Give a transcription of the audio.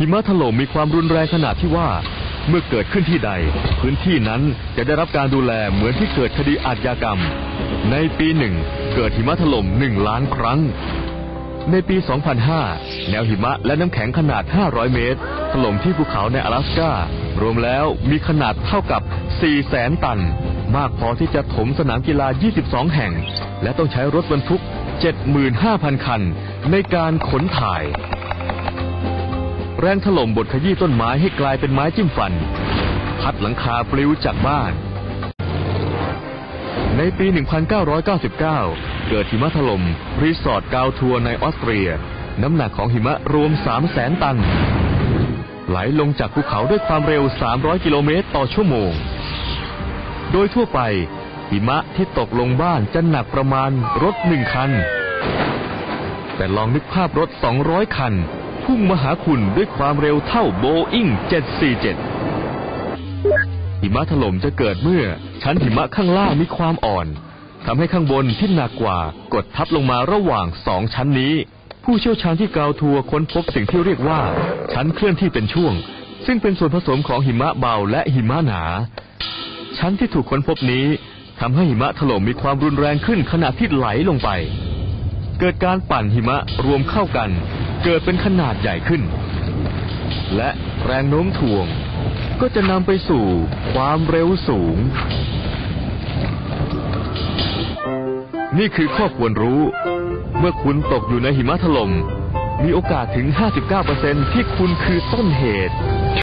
หิมะถล่มมีความรุนแรงขนาดที่ว่า เมื่อเกิดขึ้นที่ใด พื้นที่นั้นจะได้รับการดูแลเหมือนที่เกิดคดีอาชญากรรม ในปีหนึ่งเกิดหิมะถล่มหนึ่งล้านครั้ง ในปี 2005 แนวหิมะและน้ำแข็งขนาด 500 เมตร ถล่มที่ภูเขาใน阿拉สการวมแล้วมีขนาดเท่ากับ4แสนตัน มากพอที่จะถมสนามกีฬา 22 แห่ง และต้องใช้รถบรรทุก 75,000 คัน ในการขนถ่าย แรงถล่มบดขยี้ต้นไม้ให้กลายเป็นไม้จิ้มฟัน พัดหลังคาปลิวจากบ้าน ในปี 1999 เกิดหิมะถล่มรีสอร์ทกาวทัวร์ในออสเตรีย น้ำหนักของหิมะรวม3แสนตัน ไหลลงจากภูเขาด้วยความเร็ว 300 กิโลเมตรต่อชั่วโมง โดยทั่วไป หิมะที่ตกลงบ้านจะหนักประมาณรถหนึ่งคัน แต่ลองนึกภาพรถ 200 คัน พุ่งมาหาคุณด้วยความเร็วเท่าโบอิง747 หิมะถล่มจะเกิดเมื่อ ชั้นหิมะข้างล่างมีความอ่อนทำให้ข้างบนที่หนักกว่ากดทับลงมาระหว่างสองชั้นนี้ ผู้เชี่ยวชาญที่กาวทัวร์ค้นพบสิ่งที่เรียกว่า ชั้นเคลื่อนที่เป็นช่วง ซึ่งเป็นส่วนผสมของหิมะเบาและหิมะหนา ชั้นที่ถูกค้นพบนี้ทำให้หิมะถล่มมีความรุนแรงขึ้นขณะที่ไหลลงไป เกิดการปั่นหิมะรวมเข้ากัน เกิดเป็นขนาดใหญ่ขึ้น และแรงโน้มถ่วงก็จะนำไปสู่ความเร็วสูง นี่คือข้อควรรู้ เมื่อคุณตกอยู่ในหิมะถล่มมีโอกาสถึง 59%ที่คุณคือต้นเหตุ